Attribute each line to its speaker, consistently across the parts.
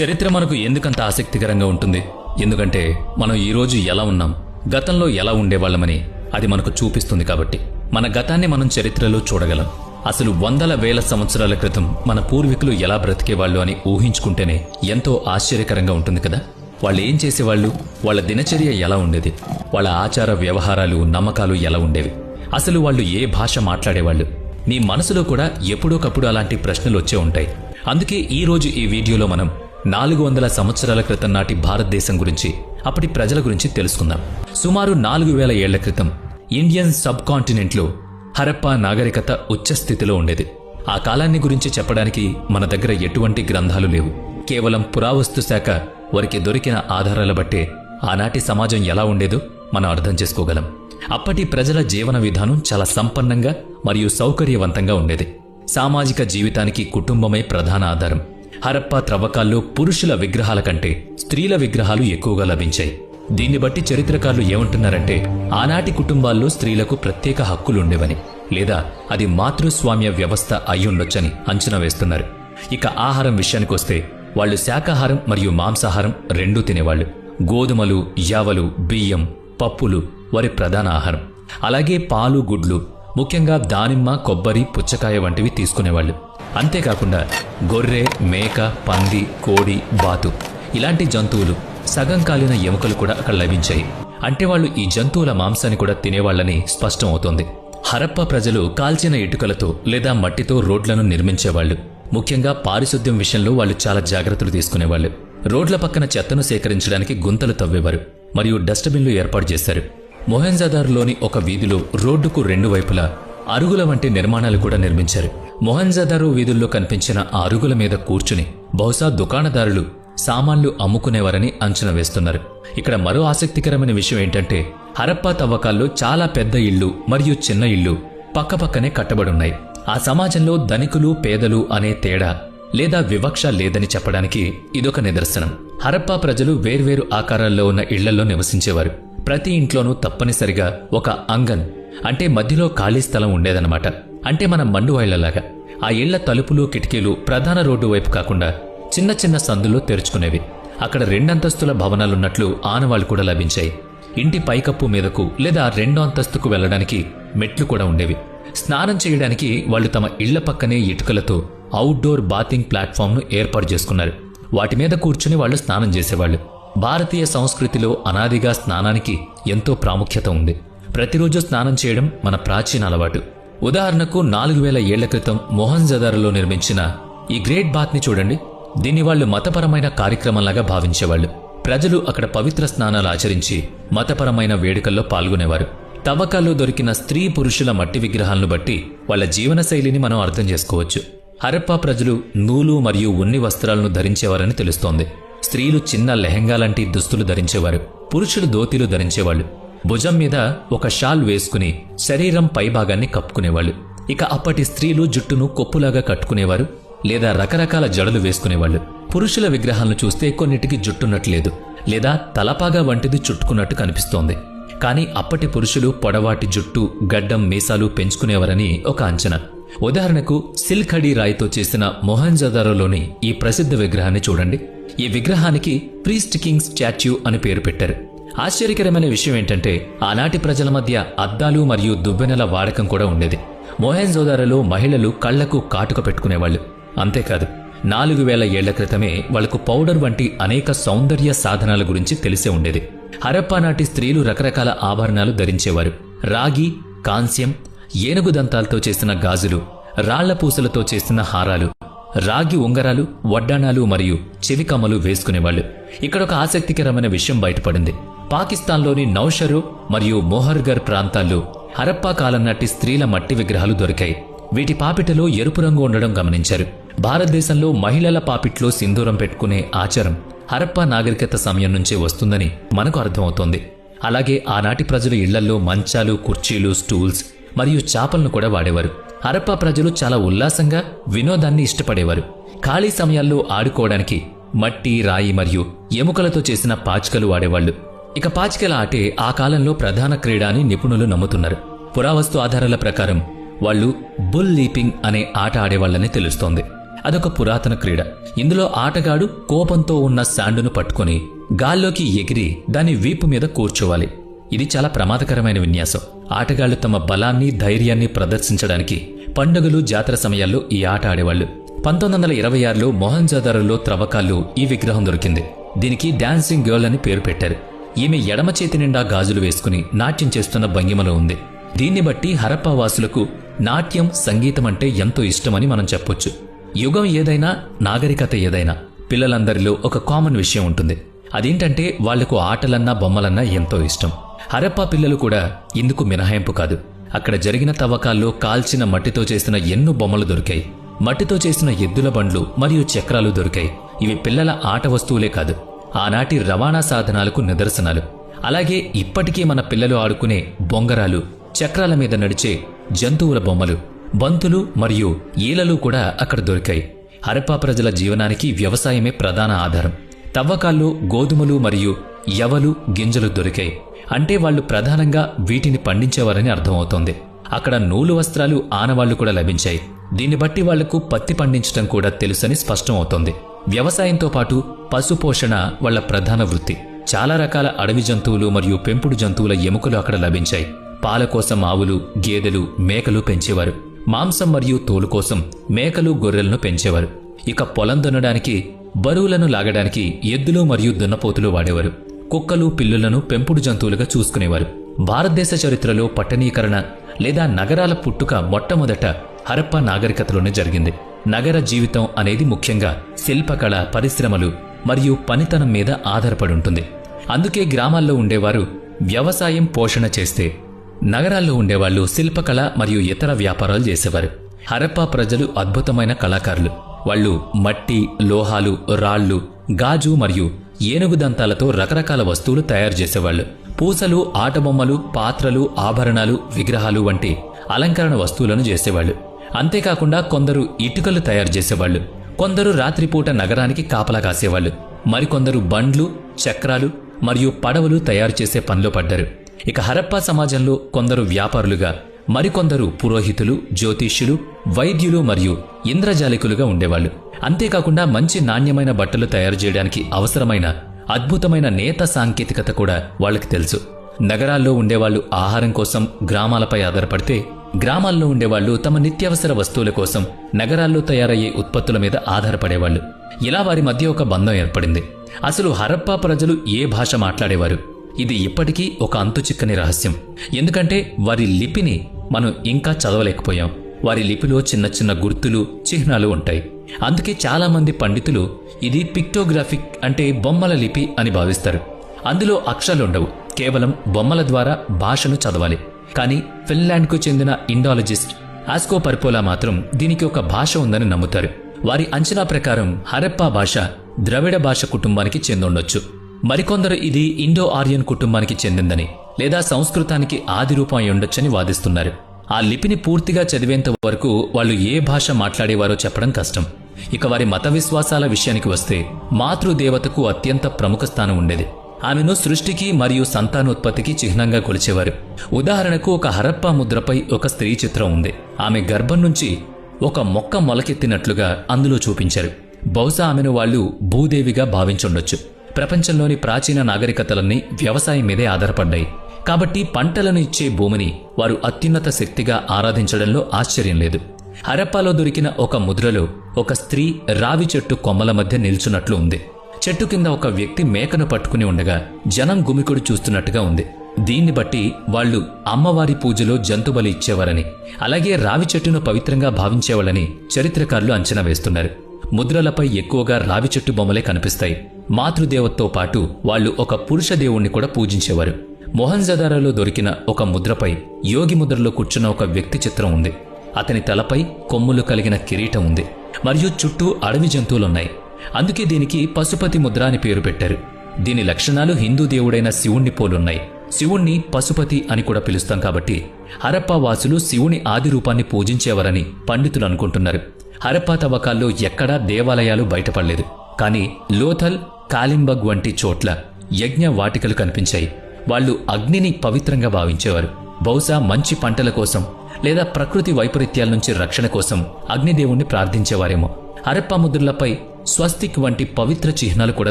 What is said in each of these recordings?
Speaker 1: చరిత్ర మనకు ఎందుకంత ఆసక్తికరంగా ఉంటుంది? ఎందుకంటే మనం ఈరోజు ఎలా ఉన్నాం? గతంలో ఎలా ఉండేవాళ్ళమని అది మనకు చూపిస్తుంది కాబట్టి. మన గతాన్ని మనం చరిత్రలో చూడగలం. అసలు వందల వేల సంవత్సరాల క్రితం మన పూర్వీకులు ఎలా బ్రతికేవాళ్ళు అని ఊహించుకుంటేనే ఎంతో ఆశ్చర్యకరంగా ఉంటుంది కదా? వాళ్ళు ఏం చేసేవాళ్ళు? వాళ్ళ దినచర్య ఎలా ఉండేది? వాళ్ళ ఆచార వ్యవహారాలు నమ్మకాలు ఎలా ఉండేవి? అసలు వాళ్ళు ఏ భాష మాట్లాడేవాళ్ళు? నీ మనసులో కూడా ఎప్పుడోకప్పుడు అలాంటి ప్రశ్నలు వచ్చే ఉంటాయి. అందుకే ఈరోజు ఈ వీడియోలో మనం నాలుగు వందల సంవత్సరాల క్రితం నాటి భారతదేశం గురించి అప్పటి ప్రజల గురించి తెలుసుకుందాం. సుమారు నాలుగు వేల ఏళ్ళ క్రితం ఇండియన్ సబ్ కాంటినెంట్లో హరప్పా నాగరికత ఉచ్చస్థితిలో ఉండేది. ఆ కాలాన్ని గురించి చెప్పడానికి మన దగ్గర ఎటువంటి గ్రంథాలు లేవు. కేవలం పురావస్తు శాఖ వారికి దొరికిన ఆధారాల బట్టే ఆనాటి సమాజం ఎలా ఉండేదో మనం అర్థం చేసుకోగలం. అప్పటి ప్రజల జీవన విధానం చాలా సంపన్నంగా మరియు సౌకర్యవంతంగా ఉండేది. సామాజిక జీవితానికి కుటుంబమే ప్రధాన ఆధారం. హరప్పా త్రవ్వకాల్లో పురుషుల విగ్రహాల కంటే స్త్రీల విగ్రహాలు ఎక్కువగా లభించాయి. దీన్ని బట్టి చరిత్రకారులు ఏమంటున్నారంటే ఆనాటి కుటుంబాల్లో స్త్రీలకు ప్రత్యేక హక్కులుండేవని లేదా అది మాతృస్వామ్య వ్యవస్థ అయ్యుండొచ్చని అంచనా వేస్తున్నారు. ఇక ఆహారం విషయానికొస్తే వాళ్ళు శాకాహారం మరియు మాంసాహారం రెండూ తినేవాళ్ళు. గోధుమలు యావలు బియ్యం పప్పులు వారి ప్రధాన ఆహారం. అలాగే పాలు గుడ్లు ముఖ్యంగా దానిమ్మ కొబ్బరి పుచ్చకాయ వంటివి తీసుకునేవాళ్ళు. అంతేకాకుండా గొర్రె మేక పంది కోడి బాతు ఇలాంటి జంతువులు సగం కాలిన ఎముకలు కూడా అక్కడ లభించాయి. అంటే వాళ్ళు ఈ జంతువుల మాంసాన్ని కూడా తినేవాళ్ళని స్పష్టం అవుతోంది. హరప్ప ప్రజలు కాల్చిన ఇటుకలతో లేదా మట్టితో రోడ్లను నిర్మించేవాళ్ళు. ముఖ్యంగా పారిశుద్ధ్యం విషయంలో వాళ్ళు చాలా జాగ్రత్తలు తీసుకునేవాళ్ళు. రోడ్ల పక్కన చెత్తను సేకరించడానికి గుంతలు తవ్వేవారు మరియు డస్ట్బిన్లు ఏర్పాటు చేశారు. మొహెంజాదార్లోని ఒక వీధిలో రోడ్డుకు రెండు వైపులా అరుగుల వంటి నిర్మాణాలు కూడా నిర్మించారు. మొహెంజాదారు వీధుల్లో కనిపించిన ఆ అరుగుల మీద కూర్చుని బహుశా దుకాణదారులు సామాన్లు అమ్ముకునేవారని అంచనా వేస్తున్నారు. ఇక్కడ మరో ఆసక్తికరమైన విషయం ఏంటంటే హరప్పా తవ్వకాల్లో చాలా పెద్ద ఇళ్ళు మరియు చిన్న ఇళ్ళు పక్కపక్కనే కట్టబడున్నాయి. ఆ సమాజంలో ధనికులు పేదలు అనే తేడా లేదా వివక్ష లేదని చెప్పడానికి ఇదొక నిదర్శనం. హరప్పా ప్రజలు వేర్వేరు ఆకారాల్లో ఉన్న ఇళ్ళలో నివసించేవారు. ప్రతి ఇంట్లోనూ తప్పనిసరిగా ఒక అంగన్ అంటే మధ్యలో ఖాళీ స్థలం ఉండేదన్నమాట. అంటే మన మండువాళ్ళలాగా ఆ ఇళ్ళ తలుపులు కిటికీలు ప్రధాన రోడ్డు వైపు కాకుండా చిన్న చిన్న సందుల్లో తెరుచుకునేవి. అక్కడ రెండంతస్తుల భవనాలున్నట్లు ఆనవాళ్ళు కూడా లభించాయి. ఇంటి పైకప్పు మీదకు లేదా రెండో అంతస్తుకు వెళ్ళడానికి మెట్లు కూడా ఉండేవి. స్నానం చేయడానికి వాళ్ళు తమ ఇళ్ళ పక్కనే ఇటుకలతో అవుట్డోర్ బాతింగ్ ప్లాట్ఫామ్ను ఏర్పాటు చేసుకున్నారు. వాటి మీద కూర్చుని వాళ్ళు స్నానం చేసేవాళ్ళు. భారతీయ సంస్కృతిలో అనాదిగా స్నానానికి ఎంతో ప్రాముఖ్యత ఉంది. ప్రతిరోజు స్నానం చేయడం మన ప్రాచీన అలవాటు. ఉదాహరణకు నాలుగు వేల ఏళ్ళ క్రితం మొహన్జదారులో నిర్మించిన ఈ గ్రేట్ బాత్ని చూడండి. దీన్ని వాళ్ళు మతపరమైన కార్యక్రమంలాగా భావించేవాళ్ళు. ప్రజలు అక్కడ పవిత్ర స్నానాలు ఆచరించి మతపరమైన వేడుకల్లో పాల్గొనేవారు. తవ్వకాల్లో దొరికిన స్త్రీ పురుషుల మట్టి విగ్రహాలను బట్టి వాళ్ళ జీవనశైలిని మనం అర్థం చేసుకోవచ్చు. హరప్పా ప్రజలు నూలు మరియు ఉన్ని వస్త్రాలను ధరించేవారని తెలుస్తోంది. స్త్రీలు చిన్న లెహెంగా లాంటి దుస్తులు ధరించేవారు. పురుషులు ధోతీలు ధరించేవాళ్ళు. భుజం మీద ఒక షాల్ వేసుకుని శరీరం పైభాగాన్ని కప్పుకునేవాళ్ళు. ఇక అప్పటి స్త్రీలు జుట్టును కొప్పులాగా కట్టుకునేవారు లేదా రకరకాల జడలు వేసుకునేవాళ్ళు. పురుషుల విగ్రహాలను చూస్తే కొన్నిటికి జుట్టున్నట్లేదు లేదా తలపాగా వంటిది చుట్టుకున్నట్టు కనిపిస్తోంది. కానీ అప్పటి పురుషులు పొడవాటి జుట్టు గడ్డం మీసాలు పెంచుకునేవారని ఒక అంచనా. ఉదాహరణకు సిల్ఖడి రాయితో చేసిన మొహంజదారోలోని ఈ ప్రసిద్ధ విగ్రహాన్ని చూడండి. ఈ విగ్రహానికి ప్రీస్ట్ కింగ్ స్టాచ్యూ అని పేరు పెట్టారు. ఆశ్చర్యకరమైన విషయం ఏంటంటే ఆనాటి ప్రజల మధ్య అద్దాలు మరియు దువ్వెనల వాడకం కూడా ఉండేది. మొహెన్జోదారోలో మహిళలు కళ్ళకు కాటుక పెట్టుకునేవాళ్ళు. అంతేకాదు నాలుగు వేల ఏళ్ళ క్రితమే వాళ్ళకు పౌడర్ వంటి అనేక సౌందర్య సాధనాల గురించి తెలిసే ఉండేది. హరప్పా నాటి స్త్రీలు రకరకాల ఆభరణాలు ధరించేవారు. రాగి కాంస్యం ఏనుగు దంతాలతో చేసిన గాజులు రాళ్ళ పూసలతో చేసిన హారాలు రాగి ఉంగరాలు వడ్డాణాలు మరియు చెవికమ్మలు వేసుకునేవాళ్ళు. ఇక్కడ ఒక ఆసక్తికరమైన విషయం బయటపడింది. పాకిస్తాన్లోని నౌషరు మరియు మోహర్గర్ ప్రాంతాల్లో హరప్పా కాలం నాటి స్త్రీల మట్టి విగ్రహాలు దొరికాయి. వీటి పాపిటలో ఎరుపు రంగు ఉండడం గమనించారు. భారతదేశంలో మహిళల పాపిట్లో సింధూరం పెట్టుకునే ఆచారం హరప్పా నాగరికత సమయం నుంచే వస్తుందని మనకు అర్థమవుతోంది. అలాగే ఆనాటి ప్రజలు ఇళ్ళలో మంచాలు కుర్చీలు స్టూల్స్ మరియు చాపలను కూడా వాడేవారు. హరప్పా ప్రజలు చాలా ఉల్లాసంగా వినోదాన్ని ఇష్టపడేవారు. ఖాళీ సమయాల్లో ఆడుకోవడానికి మట్టి రాయి మరియు ఎముకలతో చేసిన పాచికలు వాడేవాళ్ళు ఇక పాచికల ఆటే ఆ కాలంలో ప్రధాన క్రీడ అని నిపుణులు నమ్ముతున్నారు. పురావస్తు ఆధారాల ప్రకారం వాళ్ళు బుల్ లీపింగ్ అనే ఆట ఆడేవాళ్ళని తెలుస్తోంది. అదొక పురాతన క్రీడ. ఇందులో ఆటగాడు కోపంతో ఉన్న శాండును పట్టుకొని గాల్లోకి ఎగిరి దాని వీపు మీద కూర్చోవాలి. ఇది చాలా ప్రమాదకరమైన విన్యాసం. ఆటగాళ్ళు తమ బలాన్ని ధైర్యాన్ని ప్రదర్శించడానికి పండుగలు జాతర సమయాల్లో ఈ ఆట ఆడేవాళ్ళు పంతొమ్మిది వందల ఇరవై ఆరులో మొహంజాదారులో త్రవ్వకాల్లో ఈ విగ్రహం దొరికింది. దీనికి డాన్సింగ్ గర్ల్ అని పేరు పెట్టారు. ఈమె ఎడమ చేతి నిండా గాజులు వేసుకుని నాట్యం చేస్తున్న భంగిమలో ఉంది. దీన్ని బట్టి హరప్పా వాసులకు నాట్యం సంగీతం అంటే ఎంతో ఇష్టమని మనం చెప్పొచ్చు. యుగం ఏదైనా నాగరికత ఏదైనా పిల్లలందరిలో ఒక కామన్ విషయం ఉంటుంది. అదేంటంటే వాళ్ళకు ఆటలన్నా బొమ్మలన్నా ఎంతో ఇష్టం. హరప్పా పిల్లలు కూడా ఇందుకు మినహాయింపు కాదు. అక్కడ జరిగిన తవ్వకాల్లో కాల్చిన మట్టితో చేసిన ఎన్నో బొమ్మలు దొరికాయి. మట్టితో చేసిన ఎద్దుల బండ్లు మరియు చక్రాలు దొరికాయి. ఇవి పిల్లల ఆట వస్తువులే కాదు. ఆనాటి రవాణా సాధనాలకు నిదర్శనాలు. అలాగే ఇప్పటికీ మన పిల్లలు ఆడుకునే బొంగరాలు చక్రాల మీద నడిచే జంతువుల బొమ్మలు బంతులు మరియు ఈలలు కూడా అక్కడ దొరికాయి. హరప్పా ప్రజల జీవనానికి వ్యవసాయమే ప్రధాన ఆధారం. తవ్వకాల్లో గోధుమలు మరియు యవలు గింజలు దొరికాయి. అంటే వాళ్ళు ప్రధానంగా వీటిని పండించేవారని అర్థమవుతోంది. అక్కడ నూలు వస్త్రాలు ఆనవాళ్ళు కూడా లభించాయి. దీన్ని బట్టి వాళ్ళకు పత్తి పండించడం కూడా తెలుసని స్పష్టమవుతోంది. వ్యవసాయంతో పాటు పశుపోషణ వాళ్ళ ప్రధాన వృత్తి. చాలా రకాల అడవి జంతువులు మరియు పెంపుడు జంతువుల ఎముకలు అక్కడ లభించాయి. పాల కోసం ఆవులు గేదెలు మేకలు పెంచేవారు. మాంసం మరియు తోలు కోసం మేకలు గొర్రెలను పెంచేవారు. ఇక పొలం దున్నడానికి బరువులను లాగడానికి ఎద్దులు మరియు దున్నపోతులు వాడేవారు. కుక్కలు పిల్లులను పెంపుడు జంతువులుగా చూసుకునేవారు. భారతదేశ చరిత్రలో పట్టణీకరణ లేదా నగరాల పుట్టుక మొట్టమొదట హరప్ప నాగరికతలోనే జరిగింది. నగర జీవితం అనేది ముఖ్యంగా శిల్పకళ పరిశ్రమలు మరియు పనితనం మీద ఆధారపడి ఉంటుంది అందుకే గ్రామాల్లో ఉండేవారు వ్యవసాయం పోషణ చేస్తే నగరాల్లో ఉండేవాళ్ళు శిల్పకళ మరియు ఇతర వ్యాపారాలు చేసేవారు. హరప్పా ప్రజలు అద్భుతమైన కళాకారులు. వాళ్ళు మట్టి లోహాలు రాళ్ళు గాజు మరియు ఏనుగు దంతాలతో రకరకాల వస్తువులు తయారు చేసేవాళ్ళు. పూసలు ఆటబొమ్మలు పాత్రలు ఆభరణాలు విగ్రహాలు వంటి అలంకరణ వస్తువులను చేసేవాళ్ళు. అంతేకాకుండా కొందరు ఇటుకలు తయారు చేసేవాళ్ళు కొందరు రాత్రిపూట నగరానికి కాపలా కాసేవాళ్ళు మరికొందరు బండ్లు చక్రాలు మరియు పడవలు తయారు చేసే పనిలో పడ్డారు. ఇక హరప్పా సమాజంలో కొందరు వ్యాపారులుగా మరికొందరు పురోహితులు జ్యోతిష్యులు వైద్యులు మరియు ఇంద్రజాలికులుగా ఉండేవాళ్ళు. అంతేకాకుండా మంచి నాణ్యమైన బట్టలు తయారు చేయడానికి అవసరమైన అద్భుతమైన నేత సాంకేతికత కూడా వాళ్ళకి తెలుసు. నగరాల్లో ఉండేవాళ్ళు ఆహారం కోసం గ్రామాలపై ఆధారపడితే గ్రామాల్లో ఉండేవాళ్ళు తమ నిత్యావసర వస్తువుల కోసం నగరాల్లో తయారయ్యే ఉత్పత్తుల మీద ఆధారపడేవాళ్ళు. ఇలా వారి మధ్య ఒక బంధం ఏర్పడింది. అసలు హరప్పా ప్రజలు ఏ భాష మాట్లాడేవారు? ఇది ఇప్పటికీ ఒక అంతుచిక్కని రహస్యం. ఎందుకంటే వారి లిపిని మనం ఇంకా చదవలేకపోయాం. వారి లిపిలో చిన్న చిన్న గుర్తులు చిహ్నాలు ఉంటాయి. అందుకే చాలామంది పండితులు ఇది పిక్టోగ్రాఫిక్ అంటే బొమ్మల లిపి అని భావిస్తారు. అందులో అక్షరాలుండవు కేవలం బొమ్మల ద్వారా భాషను చదవాలి. కానీ ఫిన్లాండ్కు చెందిన ఇండాలజిస్ట్ ఆస్కో పర్పోలా మాత్రం దీనికి ఒక భాష ఉందని నమ్ముతారు. వారి అంచనా ప్రకారం హరప్పా భాష ద్రవిడ భాష కుటుంబానికి చెందుండొచ్చు. మరికొందరు ఇది ఇండో ఆర్యన్ కుటుంబానికి చెందిందని లేదా సంస్కృతానికి ఆది రూపం ఉండొచ్చని వాదిస్తున్నారు. ఆ లిపిని పూర్తిగా చదివేంత వరకు వాళ్ళు ఏ భాష మాట్లాడేవారో చెప్పడం కష్టం. ఇక వారి మత విశ్వాసాల విషయానికి వస్తే మాతృదేవతకు అత్యంత ప్రముఖ స్థానం ఉండేది. ఆమెను సృష్టికి మరియు సంతానోత్పత్తికి చిహ్నంగా కొలిచేవారు. ఉదాహరణకు ఒక హరప్పా ముద్రపై ఒక స్త్రీ చిత్రం ఉంది. ఆమె గర్భం నుంచి ఒక మొక్క మొలకెత్తినట్లుగా అందులో చూపించారు. బహుశా ఆమెను వాళ్ళు భూదేవిగా భావించుండొచ్చు. ప్రపంచంలోని ప్రాచీన నాగరికతలన్నీ వ్యవసాయం మీదే ఆధారపడ్డాయి. కాబట్టి పంటలను ఇచ్చే భూమిని వారు అత్యున్నత శక్తిగా ఆరాధించడంలో ఆశ్చర్యం లేదు. హరప్పాలో దొరికిన ఒక ముద్రలో ఒక స్త్రీ రావి చెట్టు కొమ్మల మధ్య నిల్చున్నట్లు ఉంది. చెట్టు కింద ఒక వ్యక్తి మేకను పట్టుకుని ఉండగా జనం గుమికుడు చూస్తున్నట్టుగా ఉంది. దీన్ని బట్టి వాళ్ళు అమ్మవారి పూజలో జంతుబలి ఇచ్చేవారని అలాగే రావి చెట్టును పవిత్రంగా భావించేవాళ్ళని చరిత్రకారులు అంచనా వేస్తున్నారు. ముద్రలపై ఎక్కువగా రావి చెట్టు బొమ్మలే కనిపిస్తాయి. మాతృదేవతతో పాటు వాళ్ళు ఒక పురుష దేవుణ్ణి కూడా పూజించేవారు. మొహన్జదారాలో దొరికిన ఒక ముద్రపై యోగి ముద్రలో కూర్చున్న ఒక వ్యక్తి చిత్రం ఉంది. అతని తలపై కొమ్ములు కలిగిన కిరీటం ఉంది. మరియు చుట్టూ అడవి జంతువులున్నాయి. అందుకే దీనికి పశుపతి ముద్ర అని పేరు పెట్టారు. దీని లక్షణాలు హిందూ దేవుడైన శివుణ్ణి పోలున్నాయి. శివుణ్ణి పశుపతి అని కూడా పిలుస్తాం కాబట్టి హరప్పా వాసులు శివుని ఆది రూపాన్ని పూజించేవారని పండితులు అనుకుంటున్నారు. హరప్పా తవ్వకాల్లో ఎక్కడా దేవాలయాలు బయటపడలేదు. కానీ లోథల్ కాలింబగ్ వంటి చోట్ల యజ్ఞ వాటికలు కనిపించాయి. వాళ్ళు అగ్నిని పవిత్రంగా భావించేవారు. బహుశా మంచి పంటల కోసం లేదా ప్రకృతి వైపరీత్యాల నుంచి రక్షణ కోసం అగ్నిదేవుణ్ణి ప్రార్థించేవారేమో. అరప్ప ముద్రలపై స్వస్తిక్ వంటి పవిత్ర చిహ్నాలు కూడా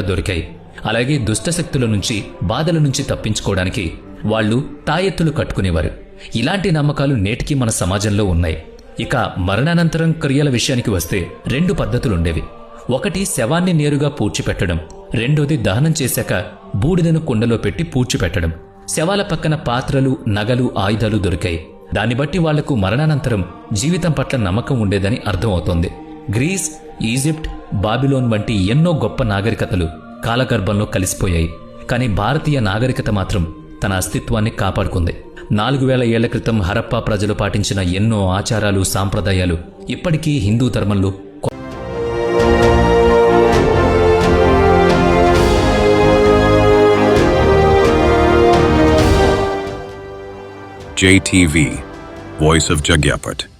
Speaker 1: దొరికాయి. అలాగే దుష్టశక్తుల నుంచి బాధల నుంచి తప్పించుకోవడానికి వాళ్ళు తాయెత్తులు కట్టుకునేవారు. ఇలాంటి నమ్మకాలు నేటికీ మన సమాజంలో ఉన్నాయి. ఇక మరణానంతరం క్రియల విషయానికి వస్తే రెండు పద్ధతులుండేవి. ఒకటి శవాన్ని నేరుగా పూడ్చిపెట్టడం రెండోది దహనం చేశాక బూడిదను కుండలో పెట్టి పూడ్చిపెట్టడం. శవాల పక్కన పాత్రలు నగలు ఆయుధాలు దొరికాయి. దాన్ని బట్టి వాళ్ళకు మరణానంతరం జీవితం పట్ల నమ్మకం ఉండేదని అర్థమవుతోంది. గ్రీస్ ఈజిప్ట్ బాబిలోన్ వంటి ఎన్నో గొప్ప నాగరికతలు కాలగర్భంలో కలిసిపోయాయి కానీ భారతీయ నాగరికత మాత్రం తన అస్తిత్వాన్ని కాపాడుకుంది నాలుగు వేల ఏళ్ళ క్రితం హరప్పా ప్రజలు పాటించిన ఎన్నో ఆచారాలు సాంప్రదాయాలు ఇప్పటికీ హిందూ ధర్మంలో
Speaker 2: JTV, Voice of Jagyapat.